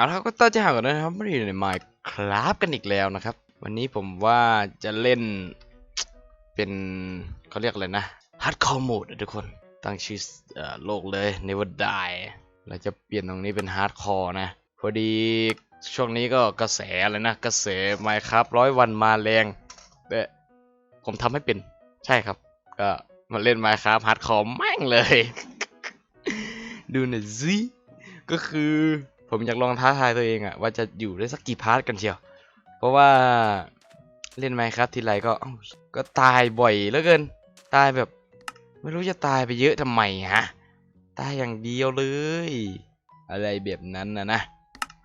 เอาละครก็ต้อนจะหากันนะครับไม่ได้อยู่ในไมค์ครับกันอีกแล้วนะครับ วันนี้ผมว่าจะเล่นเป็นเขาเรียกอะไรนะฮาร์ดคอร์โหมดทุกคนตั้งชื่อเอ่อโลกเลย Never Die เราจะเปลี่ยนตรงนี้เป็นฮาร์ดคอร์นะ พอดีช่วงนี้ก็กระแสเลยนะ กระแสไมค์ครับร้อยวันมาแรงแต่ผมทำให้เป็นใช่ครับ ก็มาเล่นไมค์ครับฮาร์ดคอร์แม่งเลย ดูหน่อยสิก็คือ ผมอยากลองท้าทายตัวเองอะว่าจะอยู่ได้สักกี่พาร์ทกันเชียว เพราะว่าเล่นไหมครับทีไรก็ก็ตายบ่อยเหลือเกิน ตายแบบ ไม่รู้จะตายไปเยอะทำไมฮะ ตายอย่างเดียวเลย อะไรแบบนั้นนะนะ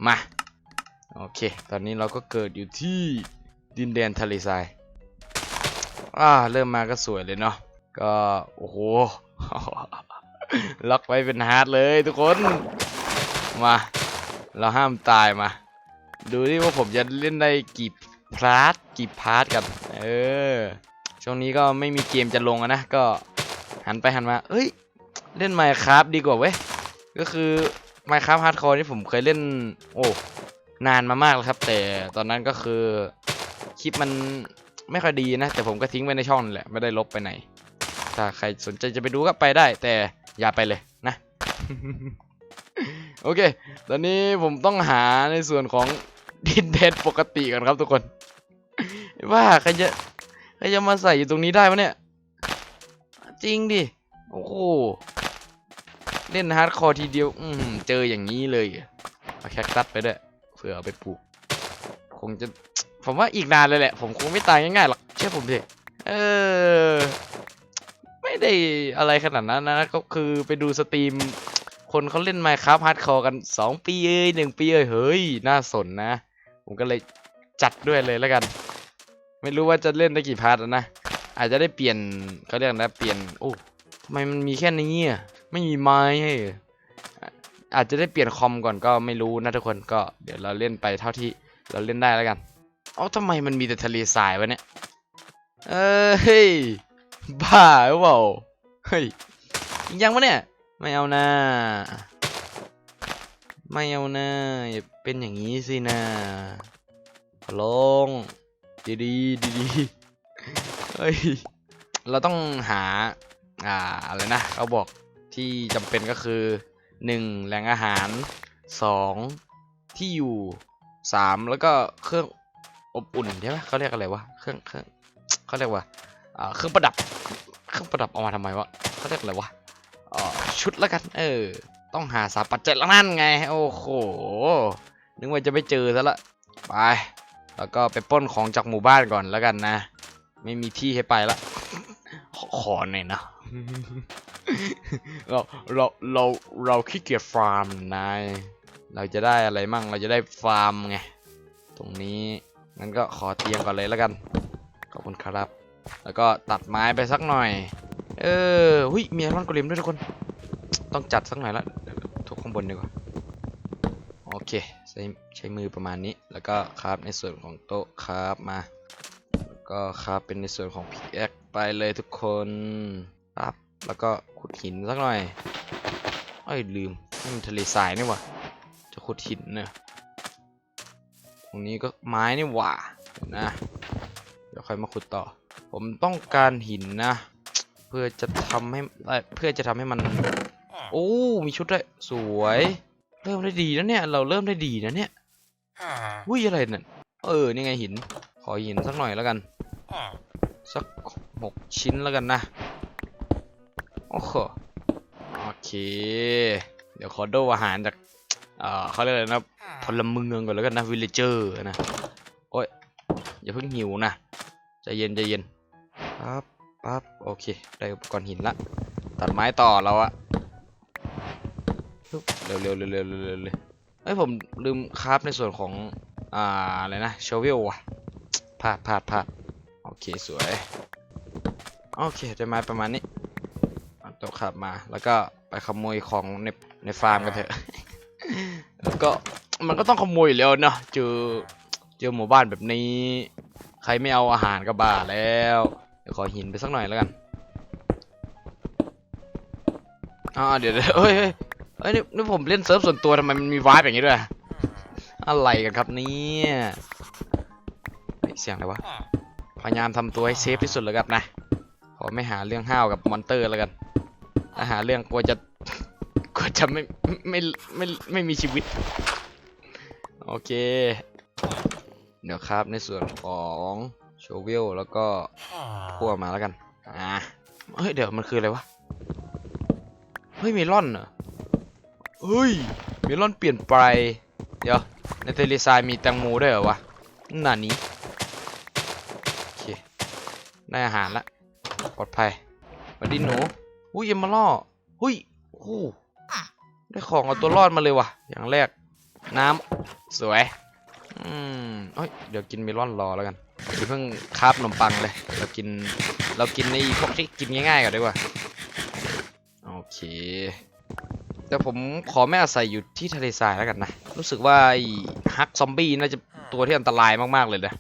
มา โอเค ตอนนี้เราก็เกิดอยู่ที่ดินแดนทะเลทรายอ่าเริ่มมาก็สวยเลยเนาะก็ โอ้โห ล็อกไว้เป็นฮาร์ดเลยทุกคน มา เราห้ามตายมา ดูดิว่าผมจะเล่นได้กี่พาร์ทกี่พาร์ทกัน เออ ช่วงนี้ก็ไม่มีเกมจะลงนะ ก็หันไปหันมาเอ้ย เล่น Minecraft ดีกว่าเว้ย ก็คือ Minecraft Hardcore นี่ผมเคยเล่น โอ้นานมามากแล้วครับ แต่ตอนนั้นก็คือคลิปมันไม่ค่อยดีนะ แต่ผมก็ทิ้งไว้ในช่องนั่นแหละไม่ได้ลบไปไหน ถ้าใครสนใจจะไปดูก็ไปได้ แต่อย่าไปเลยนะ โอเค ตอนนี้ผมต้องหาในส่วนของดินแดนปกติก่อนครับทุกคน ว่าใครจะใครจะมาใส่อยู่ตรงนี้ได้ปะเนี่ย จริงดิ โอ้โห เล่นฮาร์ดคอร์ทีเดียว อืมเจออย่างนี้เลยเอาแคคตัสไปด้วยเผื่อเอาไปปลูก คงจะ ผมว่าอีกนานเลยแหละ ผมคงไม่ตายง่ายๆหรอก เชื่อผมดิเออ ไม่ได้อะไรขนาดนั้นนะ ก็คือไปดูสตรีม คนเขาเล่น Minecraft Hardcore กัน 2 ปีเอ้ยหนึ่งปีเอ้ย เฮ้ย น่าสนนะ ผมก็เลยจัดด้วยเลยแล้วกัน ไม่รู้ว่าจะเล่นได้กี่พาร์ทนะ อาจจะได้เปลี่ยนเขาเรียกนะ เปลี่ยน โอ้ทำไมมันมีแค่นี้อะไม่มีไม้ให้อาจจะได้เปลี่ยนคอมก่อนก็ไม่รู้นะทุกคนก็เดี๋ยวเราเล่นไปเท่าที่เราเล่นได้แล้วกันเอ้าทำไมมันมีแต่ทะเลทรายวะเนี่ยเฮ้ย บ้าหรือเปล่า เฮ้ยยังวะเนี่ย ไม่เอานะไม่เอานะอย่าเป็นอย่างนี้สินะลงดีดีดีดีเฮ้ย เราต้องหา อ่า อะไรนะ เขาบอกที่จำเป็นก็คือ 1. แหล่งอาหาร 2. ที่อยู่ 3. แล้วก็เครื่องอบอุ่นใช่ไหมเขาเรียกอะไรวะ เครื่องเครื่องเขาเรียกว่า อ่า เครื่องประดับ เครื่องประดับเอามาทำไมวะเขาเรียกอะไรวะ ชุดแล้วกัน เออ ต้องหาสาปัจจัยแล้วนั่นไง โอ้โห นึกว่าจะไม่เจอซะละ ไป แล้วก็ไปป้นของจากหมู่บ้านก่อนแล้วกันนะ ไม่มีที่ให้ไปละขขอหน่อยนะ เรา เรา เรา เราขี้เกียจฟาร์มนาย เราจะได้อะไรมั่ง เราจะได้ฟาร์มไง ตรงนี้ งั้นก็ขอเตียงก่อนเลยแล้วกัน ขอบคุณครับ แล้วก็ตัดไม้ไปสักหน่อย เออหุยมีไอรอนโกเลมด้วยทุกคน ต้องจัดสักหน่อยละเดี๋ยวทุกข้างบนดีกว่า โอเค ใช้ใช้มือประมาณนี้ แล้วก็คราฟในส่วนของโต๊ะคราฟมา แล้วก็คราฟเป็นในส่วนของพิกแอคไปเลยทุกคนปั๊บแล้วก็ขุดหินสักหน่อยเอ้ยลืมนี่มันทะเลทรายนี่หว่าจะขุดหินเนี่ยตรงนี้ก็ไม้นี่หว่านะ เดี๋ยวค่อยมาขุดต่อ ผมต้องการหินนะ เพื่อจะทำให้เอ้ยเพื่อจะทำให้มัน โอ้มีชุดด้วยสวย เริ่มได้ดีนะเนี่ย เราเริ่มได้ดีนะเนี่ยอุ้ยอะไรนั่นเออนี่ไงหิน ขอหินสักหน่อยแล้วกันสักหกชิ้นแล้วกันนะโอ้โหโอเค เดี๋ยวขอโดอาหารจากเอ่อเขาเรียกอะไรนะพลเมืองก่อนแล้วกันนะวิลเลเจอร์นะโอ้ยอย่าเพิ่งหิวนะใจเย็นใจเย็นปั๊บ ปั๊บโอเค ได้อุปกรณ์หินละ ตัดไม้ต่อเราอะปึ๊บเร็วเร็วเร็วเร็วเร็วเร็วเร็วเอ้ยผมลืมคราฟในส่วนของ อ่าอะไรนะโชเวลว่ะพลาดพลาดพลาดโอเคสวย โอเคได้ไม้ประมาณนี้เอาตัวขับมา แล้วก็ไปขโมยของในในฟาร์มกันเถอะ แล้วก็มันก็ต้องขโมยอยู่แล้วเนาะเจอเจอหมู่บ้านแบบนี้ ใครไม่เอาอาหารก็บ้าแล้ว เดี๋ยวขอหินไปสักหน่อยแล้วกันอ่าเดี๋ยวเดี๋ยวเฮ้ยเฮ้ยนี่นี่ผมเล่นเซิร์ฟส่วนตัวทำไมมันมีวาร์ปอย่างนี้ด้วย อะไรกันครับเนี่ยเสียงอะไรวะ พยายามทำตัวให้เซฟที่สุดแล้วกันนะ ขอไม่หาเรื่องห้าวกับมอนเตอร์แล้วกัน ถ้าหาเรื่องกลัวจะกลัวจะไม่ไม่ไม่ไม่ไม่มีชีวิต โอเค เดี๋ยวครับในส่วนของ โชเวลแล้วก็พั่วมาแล้วกัน อ่า เฮ้ย เดี๋ยวมันคืออะไรวะ เฮ้ยเมลอนเหรอ เฮ้ยเมลอนเปลี่ยนไป เดี๋ยว ในเทเลซายมีแตงโมด้วยเหรอวะน่านี้ โอเค ได้อาหารละ ปลอดภัยสวัสดีหนู อุ้ยเอ็มมาล่อหุ้ยโอ้โหได้ของเอาตัวรอดมาเลยว่ะอย่างแรก น้ำสวย อืมเอ้ย เดี๋ยวกินเมลอนรอแล้วกัน อย่าเพิ่งคาบขนมปังเลย เรากิน เรากินในพวกที่กินง่ายๆก่อนดีกว่า โอเค แต่ผมขอไม่อาศัยอยู่ที่ทะเลทรายแล้วกันนะ รู้สึกว่าฮักซอมบี้น่าจะตัวที่อันตรายมากๆเลยนะ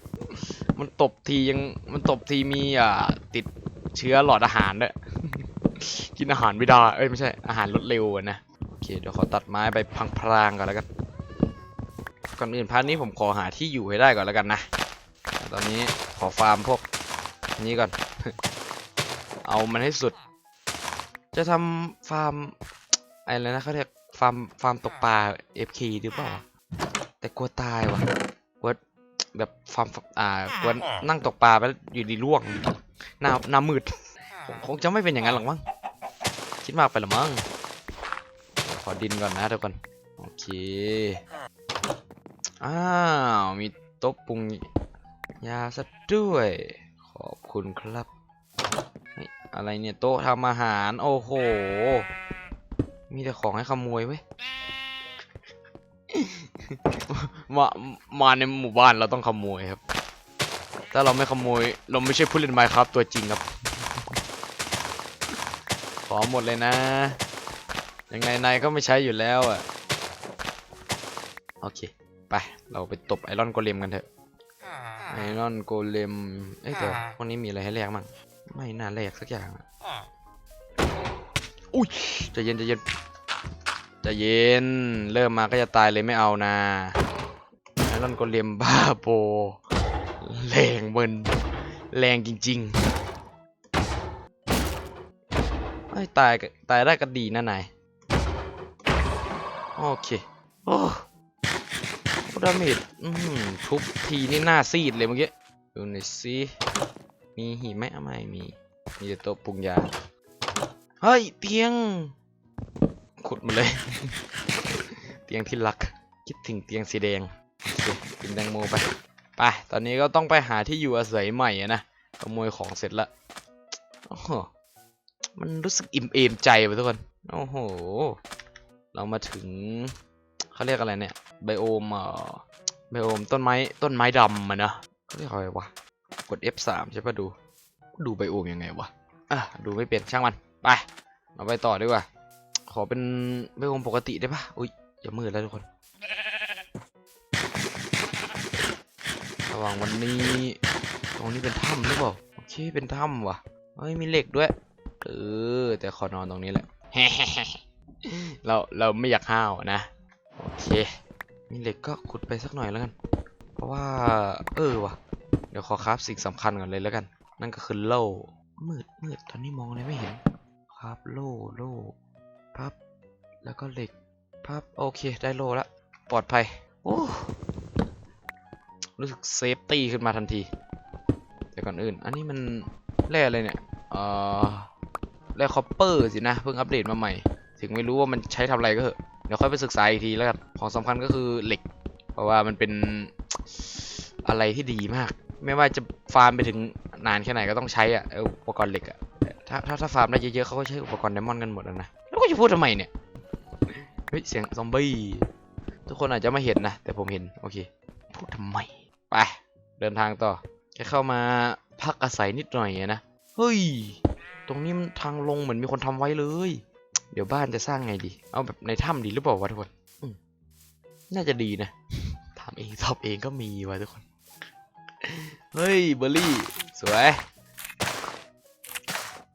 มันตบทียัง มันตบทีมีอ่าติดเชื้อหลอดอาหารด้วย กินอาหารไม่ได้ เอ้ยไม่ใช่ อาหารลดเร็วนะ โอเคเดี๋ยวขอตัดไม้ไปพังพรางก่อนแล้วกัน ก่อนอื่นพาร์ทนี้ผมขอหาที่อยู่ให้ได้ก่อนแล้วกันนะ อนนี้ขอฟาร์มพวกนี้ก่อน เอามันให้สุด จะทำฟาร์มอะไรนะเขาเรียกฟาร์มฟาร์มตกปลา FK หรือเปล่า แต่กลัวตายว่ะกลัวแบบฟาร์มอ่ากลัวนั่งตกปลาไปอยู่ดีล่วงหน้าหน้ามืดคงจะไม่เป็นอย่างนั้นหรอกมั้งคิดมากไปหรอมั้งขอดินก่อนนะทุกคนโอเคอ้าวมีโต๊ะปรุง ยาซะด้วย ขอบคุณครับ อะไรเนี่ยโต๊ะทำอาหาร โอ้โห มีแต่ของให้ขโมยเว้ยมามาในหมู่บ้านเราต้องขโมยครับ ถ้าเราไม่ขโมย เราไม่ใช่ผู้เล่นไมค์ครับตัวจริงครับ ขอหมดเลยนะ ยังไงนายก็ไม่ใช้อยู่แล้วอะ โอเค ไป เราไปตบไอรอนโกเลมกันเถอะ ไอรอนโกเลมเอ้ยเดี๋ยววันนี้มีอะไรให้แลกมั่งไม่น่าแลกสักอย่างอะอุ้ยใจเย็นใจเย็นใจเย็น เริ่มมาก็จะตายเลยไม่เอานะไอรอนโกเลมบ้าโบแรงเบินแรงจริงๆไอ้ยตายก็ตายได้ก็ดีนะนายโอเคโอ้ ดาเมจอืมทุบทีนี่หน้าซีดเลยเมื่อกี้ ดูหน่อยสิมีหิมไหมอาไม่มี มีแต่โต๊ะปรุงยา เฮ้ย เตียง ขุดมาเลย เตียงที่รัก คิดถึงเตียงสีแดงเคกินแตงโมไป ไป ตอนนี้ก็ต้องไปหาที่อยู่อาศัยใหม่นะ ขโมยของเสร็จละโอ้โหมันรู้สึกอิ่มเอมใจไปทุกคน โอ้โห เรามาถึงเขาเรียกอะไรเนี่ย ไบโอมเอ่อไบโอมต้นไม้ต้นไม้ดำมันนะเขาเรียกอะไรวะ กด F3 ใช่ปะดู ดูไบโอมยังไงวะอะดูไม่เป็นช่างมัน ไป เราไปต่อดีกว่า ขอเป็นไบโอมปกติได้ปะอุ้ยอย่ามืดแล้วทุกคน ระหว่างวันนี้ ตรงนี้เป็นถ้ำหรือเปล่า โอเค เป็นถ้ำว่ะ เฮ้ย มีเหล็กด้วย เออ แต่ขอนอนตรงนี้แหละเราเราไม่อยากห้าวนะ โอเค มีเหล็กก็ขุดไปสักหน่อยแล้วกัน เพราะว่า เออว่ะเดี๋ยวขอคราฟสิ่งสำคัญก่อนเลยแล้วกัน นั่นก็คือโล่มืดมืดตอนนี้มองอะไรไม่เห็น ครับโล่โล่พับ แล้วก็เหล็กพับ โอเค ได้โล่ละ ปลอดภัย โอ้รู้สึกเซฟตี้ขึ้นมาทันที แต่ก่อนอื่น อันนี้มันแร่อะไรเนี่ยเอ่อแร่คอปเปอร์สินะ เพิ่งอัปเดตมาใหม่ ถึงไม่รู้ว่ามันใช้ทำอะไรก็เถอะ เดี๋ยวค่อยไปศึกษาอีกทีแล้วกันของสำคัญก็คือเหล็ก เพราะว่ามันเป็นอะไรที่ดีมาก ไม่ว่าจะฟาร์มไปถึงนานแค่ไหนก็ต้องใช้อะอุปกรณ์เหล็กอะถ้าถ้าถ้าฟาร์มได้เยอะๆเขาก็ใช้อุปกรณ์ไดมอนด์กันหมดแล้วนะแล้วก็จะพูดทำไมเนี่ยเฮ้ยเสียงซอมบี้ทุกคนอาจจะไม่เห็นนะ แต่ผมเห็นโอเค พูดทำไมไปเดินทางต่อแค่เข้ามาพักอาศัยนิดหน่อยนะเฮ้ย ตรงนี้มันทางลงเหมือนมีคนทำไว้เลย เดี๋ยวบ้านจะสร้างไงดี เอาแบบในถ้ำดีหรือเปล่าวะทุกคนอืมน่าจะดีนะทำเองทอบเองก็มีวะทุกคน เฮ้ยเบอร์รี่ สวย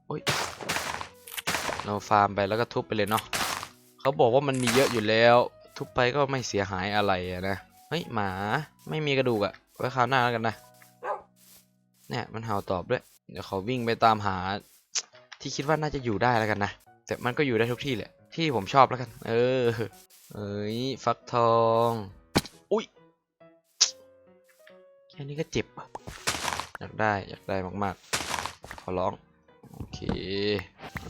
โอ้ยเราฟาร์มไปแล้วก็ทุบไปเลยเนาะเขาบอกว่ามันมีเยอะอยู่แล้ว ทุบไปก็ไม่เสียหายอะไรอะนะ เฮ้ยหมาไม่มีกระดูกอะไว้คราวหน้าแล้วกันนะ เนี่ยมันเห่าตอบด้วย เดี๋ยวเขาวิ่งไปตามหาที่คิดว่าน่าจะอยู่ได้แล้วกันนะ แต่มันก็อยู่ได้ทุกที่แหละ ที่ผมชอบแล้วกัน เออ เอ้ย ฟักทอง อุ้ย แค่นี้ก็เจ็บ อยากได้ อยากได้มากๆ ขอร้อง โอเค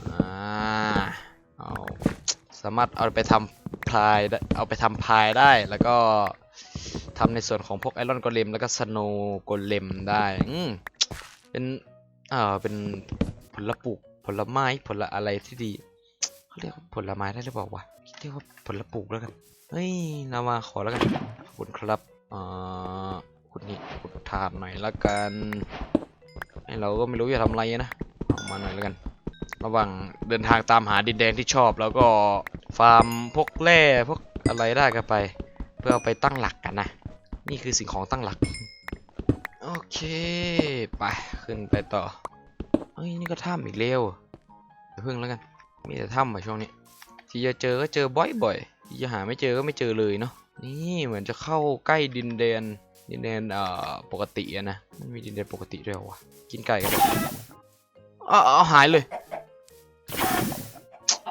อ่า เอา สามารถเอาไปทำพายได้ เอาไปทำพายได้ แล้วก็ทำในส่วนของพวกไอรอนโกเลมแล้วก็สโนโกเลมได้ อืมเป็นเอ่อเป็นผลปลูกผลไม้ผลอะไรที่ดี เขาเรียกผลไม้ได้หรือเปล่าวะเรียกว่าผลปลูกแล้วกันเฮ้ยนามาขอแล้วกันขอบคุณครับอ่าคุณนี่คุณทานหน่อยละกันไอเราก็ไม่รู้จะทำอะไรนะเอามาหน่อยแล้วกัน ระหว่างเดินทางตามหาดินแดนที่ชอบ แล้วก็ฟาร์มพวกแร่พวกอะไรได้กันไป เพื่อเอาไปตั้งหลักกันนะนี่คือสิ่งของตั้งหลักโอเคไปขึ้นไปต่อเฮ้ยนี่ก็ถ้ำอีกเร็วเดี๋ยวพึ่งแล้วกัน มีแต่ถ้ำอะช่วงนี้ ที่จะเจอก็เจอบ่อยๆที่จะหาไม่เจอก็ไม่เจอเลยเนาะนี่เหมือนจะเข้าใกล้ดินแดนดินแดนเอ่อปกติอะนะมันมีดินแดนปกติด้วยวะกินไก่กันเอ้าวเอาหายเลย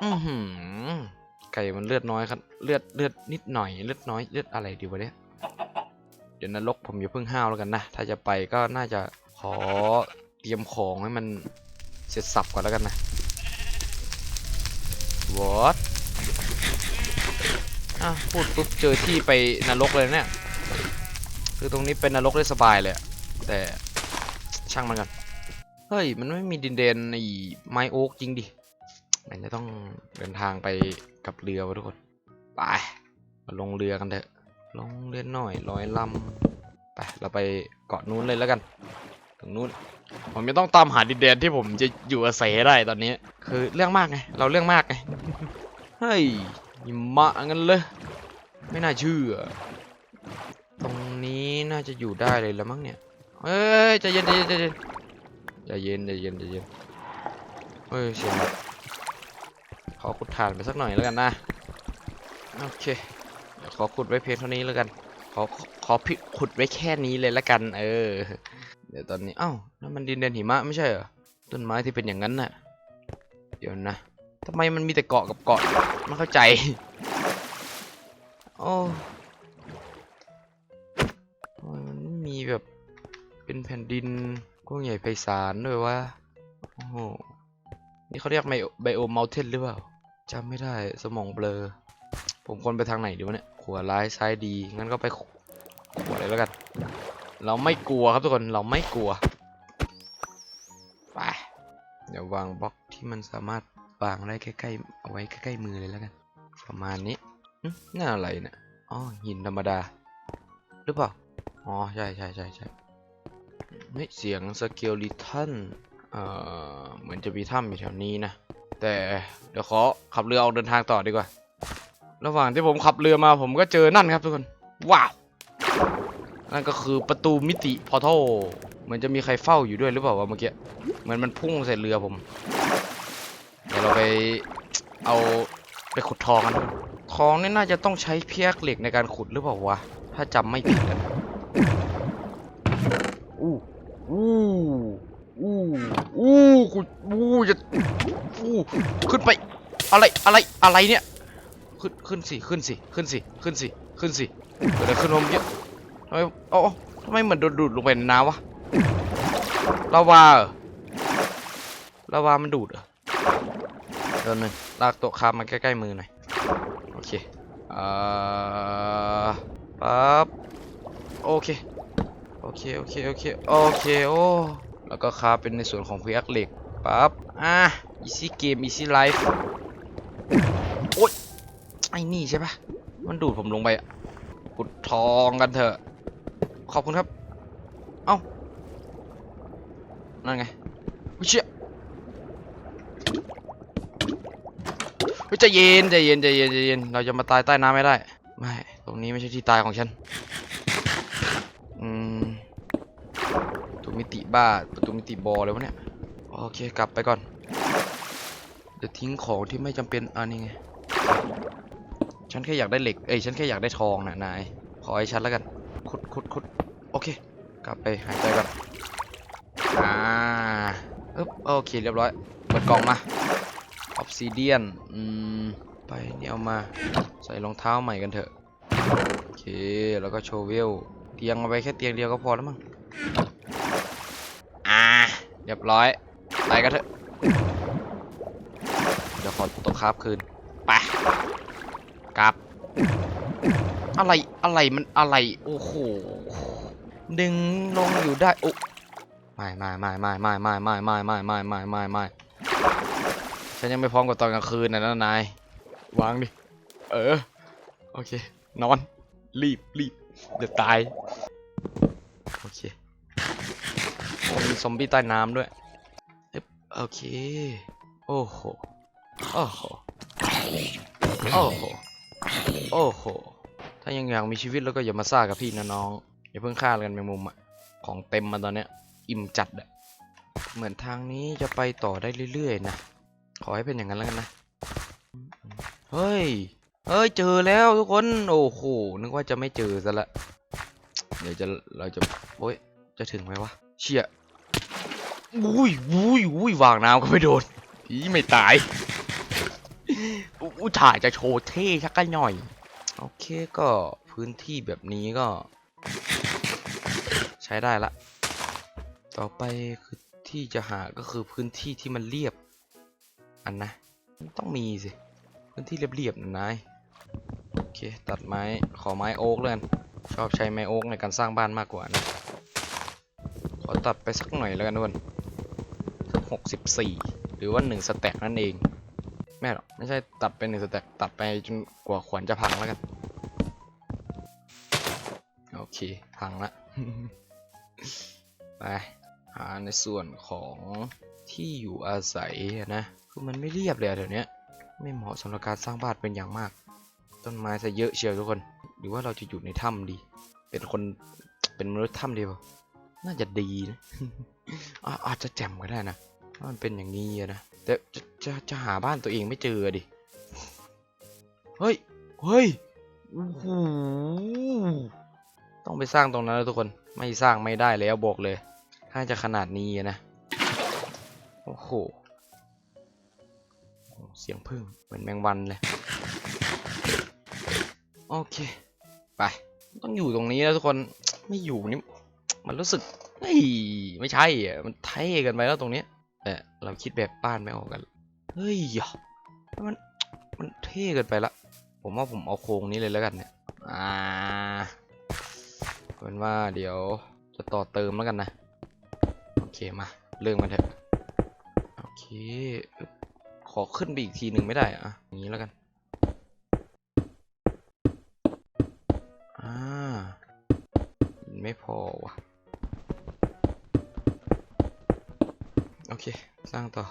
อือหือไก่มันเลือดน้อยครับเลือดเลือดนิดหน่อยเลือดน้อยเลือดอะไรดีวะเนี่ยเดี๋ยวนรกผมอย่าเพิ่งห้าวแล้วกันนะถ้าจะไปก็น่าจะขอเตรียมของให้มันเสร็จสับก่อนแล้วกันนะ What อะพูดปุ๊บเจอที่ไปนรกเลยเนี่ย คือตรงนี้เป็นนรกได้สบายเลยแต่ช่างมันกัน เฮ้ย มันไม่มีดินแดนไอ้ไมโอ๊กจริงดิมันจะต้องเดินทางไปกับเรือวะทุกคน ไปมาลงเรือกันเถอะ ลงเรือหน่อยร้อยลำไป เราไปเกาะนู้นเลยแล้วกันตรงนู้น ผมจะต้องตามหาดินแดนที่ผมจะอยู่อาศัยให้ได้ตอนนี้ คือเรื่องมากไง เราเรื่องมากไง เฮ้ยหิมะงั้นเลย ไม่น่าเชื่อ ตรงนี้น่าจะอยู่ได้เลยแล้วมั้งเนี่ย เฮ้ยใจเย็นใจเย็นใจเย็นใจเย็นใจเย็นใจเย็นเฮ้ยเสียงแบบขอขุดถ่านไปสักหน่อยแล้วกันนะ โอเคเดี๋ยวขอขุดไว้เพียงเท่านี้แล้วกัน ขอขอขอพิขุดไว้แค่นี้เลยละกัน เออ เดี๋ยวตอนนี้เอ้านั่นมันดินแดนหิมะไม่ใช่เหรอต้นไม้ที่เป็นอย่างนั้นน่ะ เดี๋ยวนะทำไมมันมีแต่เกาะกับเกาะไม่เข้าใจโอ้มันมีแบบเป็นแผ่นดินกว้างใหญ่ไพศาลด้วยวะโอ้โหนี่เขาเรียกไบโอเมลเทนหรือเปล่าจำไม่ได้สมองเบลอ ผมควรไปทางไหนดีวะเนี่ยขวาร้ายซ้ายดี งั้นก็ไปขวาเลยแล้วกัน เราไม่กลัวครับทุกคนเราไม่กลัวไปเดี๋ยววางบล็อกที่มันสามารถวางได้ใกล้ๆเอาไว้ใกล้ๆมือเลยแล้วกันประมาณนี้น่าอะไรเนี่ยอ๋อหินธรรมดา หรือเปล่าอ๋อใช่ใช่ใช่ใช่เฮ้ยเสียงสเกลลิทันเอ่อเหมือนจะมีถ้ำอยู่แถวนี้นะแต่เดี๋ยวขอขับเรือออกเดินทางต่อดีกว่า ระหว่างที่ผมขับเรือมาผมก็เจอนั่นครับทุกคน ว้าว นั่นก็คือประตูมิติพอร์ทัลเหมือนจะมีใครเฝ้าอยู่ด้วยหรือเปล่าวะเมื่อกี้เหมือนมันพุ่งใส่เรือผมเดี๋ยวเราไปเอาไปขุดทองกันทองนี่น่าจะต้องใช้เพียกเหล็กในการขุดหรือเปล่าวะถ้าจำไม่ผิดนะอู้อู้อู้อู้ขุดอู้จะอู้ขึ้นไปอะไรอะไรอะไรเนี่ยขึ้นขึ้นสิขึ้นสิขึ้นสิขึ้นสิขึ้นสิเกิดอะไรขึ้นวะเมื่อกี้ ทำไมเอ๋อทำไมเหมือนโดนดูดลงไปในน้ำวะลาวาลาวามันดูดเหรอเดี๋ยวหนึ่งลากโต๊ะคามมาใกล้ๆมือหน่อยโอเคอ่าปั๊บโอเคโอเคโอเคโอเคโอเคโอ้แล้วก็คาเป็นในส่วนของพยักเหล็กปั๊บอะ easy game easy life โอ๊ยไอ้นี่ใช่ปะมันดูดผมลงไปอะขุดทองกันเถอะ ขอบคุณครับ เอ้า นั่นไงอุ๊ยเชี่ยเฮ้ยใจเย็นใจเย็นใจเย็นใจเย็น เราจะมาตายใต้น้ำไม่ได้ ไม่ ตรงนี้ไม่ใช่ที่ตายของฉัน อืมประตูมิติบ้าประตูมิติบอเลยวะเนี่ย โอเค กลับไปก่อนเดี๋ยวทิ้งของที่ไม่จำเป็นอันนี้ไง ฉันแค่อยากได้เหล็ก เอ้ย ฉันแค่อยากได้ทองนะนาย ขอให้ชัดแล้วกัน ขุดขุดขุดโอเค กลับไปหายใจก่อนอ่าอึ๊บโอเคเรียบร้อย เปิดกล่องมาออ s ซิเดียนอืมไปเนี่ยเอามา ใส่รองเท้าใหม่กันเถอะ โอเค แล้วก็โชว์เวล เตียงเอาไปแค่เตียงเดียวก็พอแล้วมั้งอ่าเรียบร้อย ไปกันเถอะ เดี๋ยวขอตัวคราบคืน ไป กลับ อะไรอะไรมันอะไร โอ้โห ดึงลงอยู่ได้โอ้ไม่ไม่ไม่ไม่ไม่ไม่ไม่ไม่ไม่ไม่ไม่ไม่ไม่ฉันยังไม่พร้อมกับตอนกลางคืนนะนะนายวางดิ เออ โอเค นอน รีบรีบเดี๋ยวตาย โอเคมีซอมบี้ใต้น้ำด้วย โอเค โอ้โห โอ้โห โอ้โห โอ้โหายังอยากมีชีวิตแล้วก็อย่ามาซ่ากับพี่นะน้อง อย่าเพิ่งฆ่ากันแมงมุมอะของเต็มมาตอนเนี้ย อิ่มจัดอะเหมือนทางนี้จะไปต่อได้เรื่อยๆนะ ขอให้เป็นอย่างนั้นแล้วกันนะ เฮ้ย เฮ้ย เจอแล้วทุกคน โอ้โห นึกว่าจะไม่เจอซะละ เดี๋ยวจะ เราจะ โอ้ย จะถึงไหมวะ เชี่ยอุ้ยอุ้ยอุ้ยวางน้ำก็ไม่โดนผีไม่ตายอู้ถ่ายจะโชว์เท่ชักกันหน่อย โอเคก็พื้นที่แบบนี้ก็ ใช้ได้ละ ต่อไปคือที่จะหาก็คือพื้นที่ที่มันเรียบ อันนะต้องมีสิ พื้นที่เรียบๆนะนายโอเคตัดไม้ขอไม้โอ๊กเลยนชอบใช้ไม้โอ๊กในการสร้างบ้านมากกว่านะขอตัดไปสักหน่อยแล้วกันทุกคนสักหกสิบสี่หรือว่าหนึ่งสแต็กนั่นเองไม่หรอกไม่ใช่ตัดไปหนึ่งสเต็ปตัดไปจนกว่าขวานจะพังแล้วกัน พังละไปหาในส่วนของที่อยู่อาศัยอะนะคือมันไม่เรียบเลยอะแถวเนี้ยไม่เหมาะสำหรับการสร้างบ้านเป็นอย่างมาก ต้นไม้ซะเยอะเชียวทุกคน หรือว่าเราจะอยู่ในถ้ำดี เป็นคนเป็นมนุษย์ถ้ำดีเปล่าน่าจะดีนะอะอาจจะแจ่มก็ได้นะถ้ามันเป็นอย่างนี้อะนะแต่จะจะจะหาบ้านตัวเองไม่เจอดิเฮ้ยเฮ้ยโอ้โห ต้องไปสร้างตรงนั้นแล้วทุกคนไม่สร้างไม่ได้แล้วบอกเลย ถ้าจะขนาดนี้นะโอ้โหเสียงพึ่งเหมือนแมงวันเลยโอเคไปต้องอยู่ตรงนี้แล้วทุกคนไม่อยู่นี่มันรู้สึกเฮ้ยไม่ใช่อะมันเท่กันไปแล้วตรงนี้แต่เราคิดแบบบ้านไม่ออกกันเฮ้ยอะมันมันเท่เกินไปละ ผมว่าผมเอาโครงนี้เลยแล้วกันเนี่ย อ่า เป็นว่าเดี๋ยวจะต่อเติมแล้วกันนะ โอเคมา เริ่มกันเถอะ โอเค ขอขึ้นไปอีกทีหนึ่งไม่ได้อะอย่างนี้แล้วกันอ่าไม่พอวะโอเค สร้างต่อ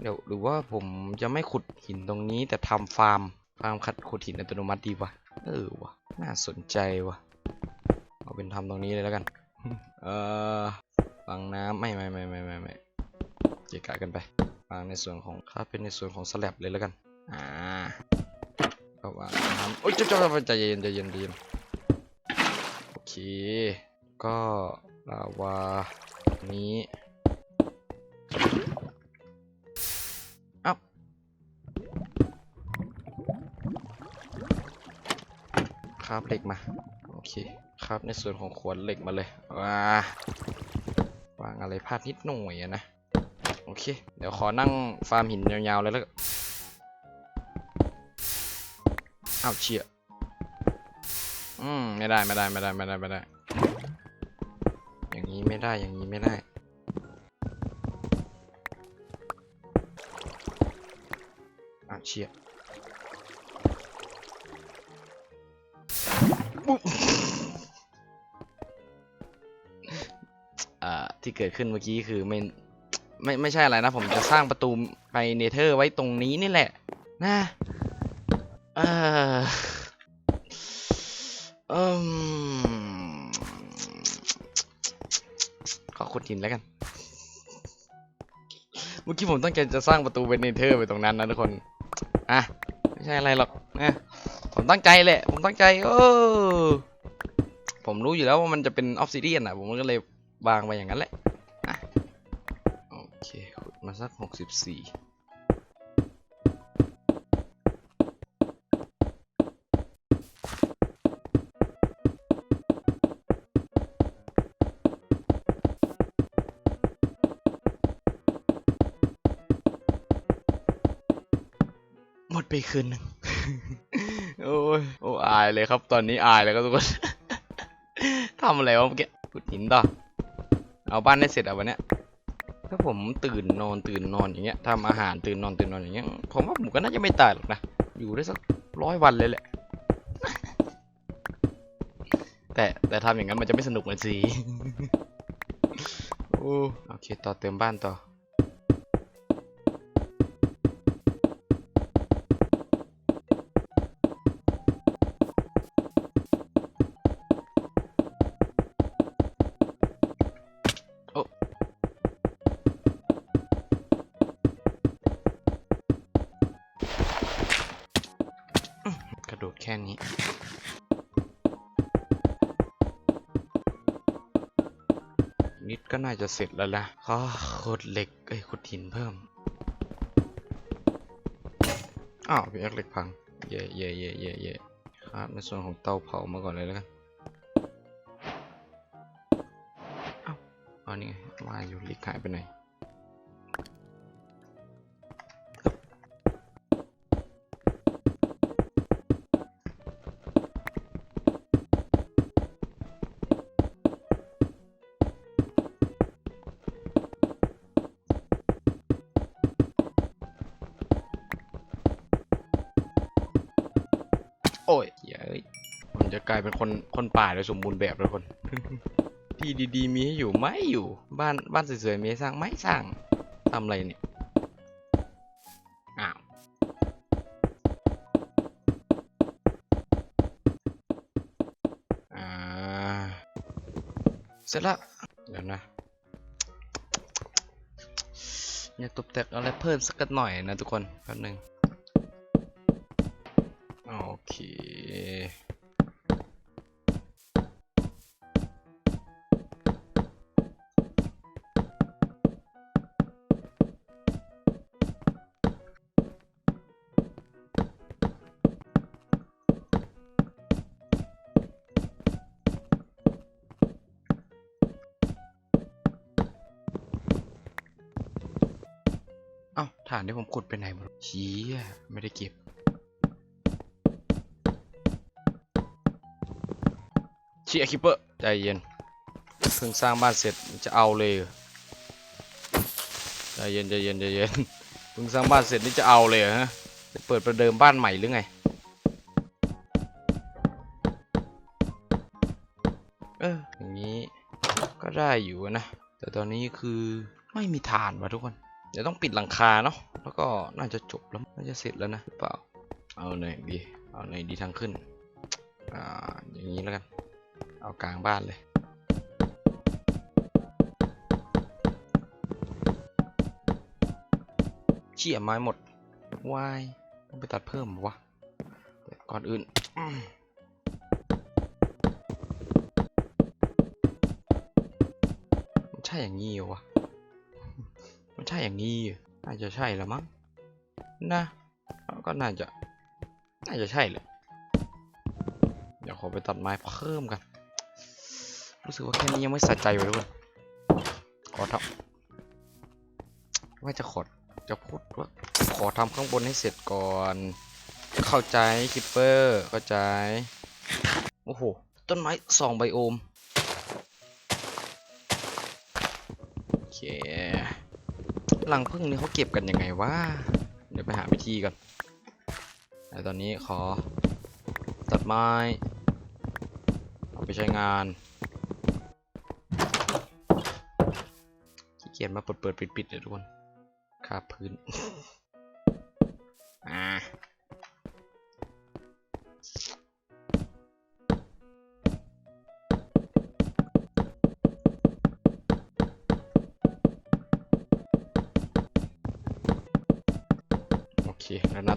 เดี๋ยวหรือว่าผมจะไม่ขุดหินตรงนี้แต่ทำฟาร์มฟาร์มขัดขุดหินอัตโนมัติดีวะเออวะ น่าสนใจวะเอาเป็นทำตรงนี้เลยแล้วกัน เอ่อฟังน้ำไม่ไม่ไม่ไม่ไม่ไม่เกะกะกันไปวางในส่วนของค่าเป็นในส่วนของสแลบเลยแล้วกัน อ่าก็วางน้ำโอ้ยเจ้าเจ้าใจเย็นใจเย็นใจเย็นโอเค ก็ลาวานี้ ครับเหล็กมา โอเคครับในส่วนของขวดเหล็กมาเลยว้าวางอะไรพลาดนิดหน่อยอะนะ โอเค เดี๋ยวขอนั่งฟาร์มหินยาวๆเลยแล้วอ้าวเชี่ยอืมไม่ได้ไม่ได้ไม่ได้ไม่ได้ไม่ได้ อย่างนี้ไม่ได้อย่างนี้ไม่ได้อ้าวเชี่ย อ่าที่เกิดขึ้นเมื่อกี้คือไม่ไม่ไม่ใช่อะไรนะ ผมจะสร้างประตูไปเนเธอร์ไว้ตรงนี้นี่แหละ นะเออเอืมขอขุดหินแล้วกัน เมื่อกี้ผมตั้งใจจะสร้างประตูไปเนเธอร์ไปตรงนั้นนะทุกคน อะ ไม่ใช่อะไรหรอกนะ ตั้งใจแหละ ผมตั้งใจ เออ ผมรู้อยู่แล้วว่ามันจะเป็นออฟซิเดียนอะ ผมก็เลยวางไปอย่างนั้นแหละโอเคขุดมาสักหกสิบสี่หมดไปคืนหนึ่ง โอ้ยโอ้อายเลยครับ ตอนนี้อายเลยครับทุกคน ทำอะไรวะเมื่อกี้ขุดหินต่อ เอาบ้านได้เสร็จอะวันเนี้ย ถ้าผมตื่นนอนตื่นนอนอย่างเงี้ยทำอาหารตื่นนอนตื่นนอนอย่างเงี้ย ผมว่าผมก็น่าจะไม่ตายหรอกนะ อยู่ได้สักร้อยวันเลยแหละ แต่แต่ทำอย่างนั้นมันจะไม่สนุกเหมือนสิโอ้โอเค ต่อเติมบ้านต่อ กระโดดแค่นี้นิดก็น่าจะเสร็จแล้วนะก็ขุดเหล็กเอ้ยขุดหินเพิ่ม อ้าวพี่แอ็กเหล็กพัง เย่เย่เย่เย่เย่ครับในส่วนของเตาเผามาก่อนเลยแล้วกัน อ้าวเอานี่ไงมาอยู่หล็กหายไปไหน โอ้ยเย้ยผมจะกลายเป็นคนคนป่าโดยสมบูรณ์แบบเลยคน ที่ดีๆ มีให้อยู่ไม่อยู่ บ้านบ้านสวยๆมีให้สร้างไม่สร้างทำอะไรเนี่ยอ้าวอ่าเสร็จละเดี๋ยวนะอยากตกแต่งอะไรเพิ่มสักหน่อยนะทุกคนแป๊บหนึง เอ้าฐานที่ผมขุดไปไหนหมดชี้อะไม่ได้เก็บ เชียคิปเปอร์ ใจเย็น เพิ่งสร้างบ้านเสร็จจะเอาเลย ใจเย็นใจเย็นใจเย็น เพิ่งสร้างบ้านเสร็จนี่จะเอาเลยฮะจะเปิดประเดิมบ้านใหม่หรือไง เอออย่างนี้ก็ได้อยู่นะ แต่ตอนนี้คือไม่มีฐานว่ะทุกคน เดี๋ยวต้องปิดหลังคาเนาะ แล้วก็น่าจะจบแล้ว น่าจะเสร็จแล้วนะหรือเปล่า เอาไหนดี เอาไหนดีทางขึ้น อ่า อย่างนี้แล้วกัน เอากลางบ้านเลย เชี่ยไม้หมด วาย ต้องไปตัดเพิ่มวะก่อนอื่นใช่อย่างงี้วะ ใช่อย่างงี้น่าจะใช่ละมั้งนะก็น่าจะ น่าจะใช่เลยเดี๋ยวขอไปตัดไม้เพิ่มกัน รู้สึกว่าแค่นี้ยังไม่สะใจเลยทุกคนขอทำว่าจะขอจะพูดว่าขอทำข้างบนให้เสร็จก่อน เข้าใจคิปเปอร์เข้าใจ โอ้โห ต้นไม้สองไบโอม รังพึ่งนี่เขาเก็บกันยังไงวะ เดี๋ยวไปหาวิธีก่อนแต่ตอนนี้ขอตัดไม้เอาไปใช้งานขี้เกียจมาเปิดเปิดปิดปิดเลยทุกคนคาพื้น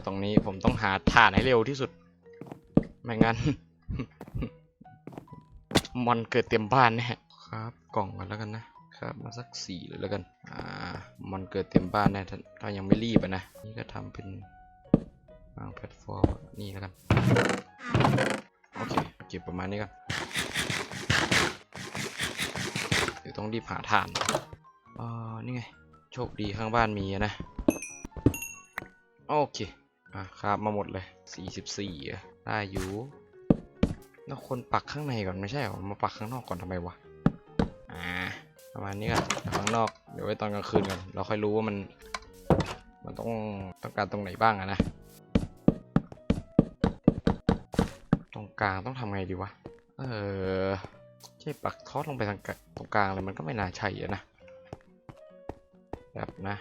ตรงนี้ผมต้องหาฐานให้เร็วที่สุด ไม่งั้นมันเกิดเต็มบ้านแน่ครับ กล่องกันแล้วกันนะครับ มาสักสี่เลยแล้วกัน อ่ามันเกิดเต็มบ้านแน่ถ้าถ้ายังไม่รีบอะนะ นี่ก็ทำเป็นวางแพลตฟอร์มนี่แล้วกัน โอเค เก็บประมาณนี้ก่อนเดี๋ยวต้องรีบหาฐานอ่านี่ไง โชคดีข้างบ้านมีอะนะ โอเค อะครับมาหมดเลย 44ได้อยู่แล้วคนปักข้างในก่อนไม่ใช่เหรอ มาปักข้างนอกก่อนทำไมวะ อ่า ประมาณนี้ก่อนข้างนอก เดี๋ยวไว้ตอนกลางคืนก่อน เราค่อยรู้ว่ามัน มันต้องต้องการตรงไหนบ้างอะนะ ตรงกลางต้องทำไงดีวะ เออใช่ปักทอดลงไปทางตรงกลางเลยมันก็ไม่น่าใช่อะนะ แบบนะ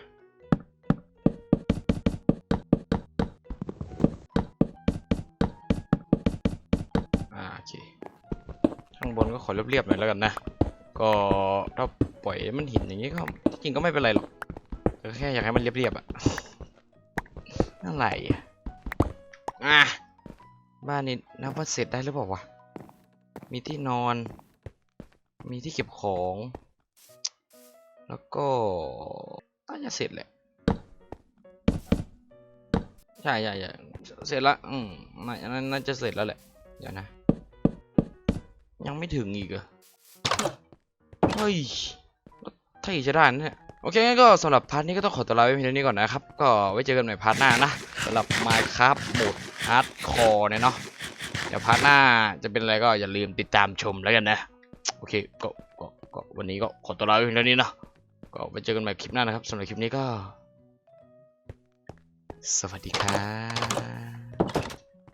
เรียบๆหน่อยแล้วกันนะ ก็ถ้าปล่อยมันหินอย่างนี้ก็จริงก็ไม่เป็นไรหรอกแต่แค่อยากให้มันเรียบๆอะอะไรอะอะบ้านนี้นับว่าเสร็จได้หรือเปล่าวะ มีที่นอน มีที่เก็บของ แล้วก็น่าจะเสร็จแหละ ใช่ใช่ใช่เสร็จละ อืมน่าจะเสร็จแล้วแหละ เดี๋ยวนะ ยังไม่ถึงอีกเหรอเฮ้ยถ้าอีกจะได้นะเนี่ยโอเคงั้นก็สำหรับพาร์ทนี้ก็ต้องขอตัวลาไปเพียงเท่านี้ก่อนนะครับ ก็ไว้เจอกันใหม่พาร์ทหน้านะสำหรับ Minecraft โหมด Hardcore เนี่ยเนาะเดี๋ยวพาร์ทหน้าจะเป็นอะไรก็อย่าลืมติดตามชมแล้วกันนะ โอเคก็ก็ก็วันนี้ก็ขอตัวลาไปเพียงเท่านี้เนาะก็ไว้เจอกันใหม่คลิปหน้านะครับสำหรับคลิปนี้ก็ สวัสดีครับ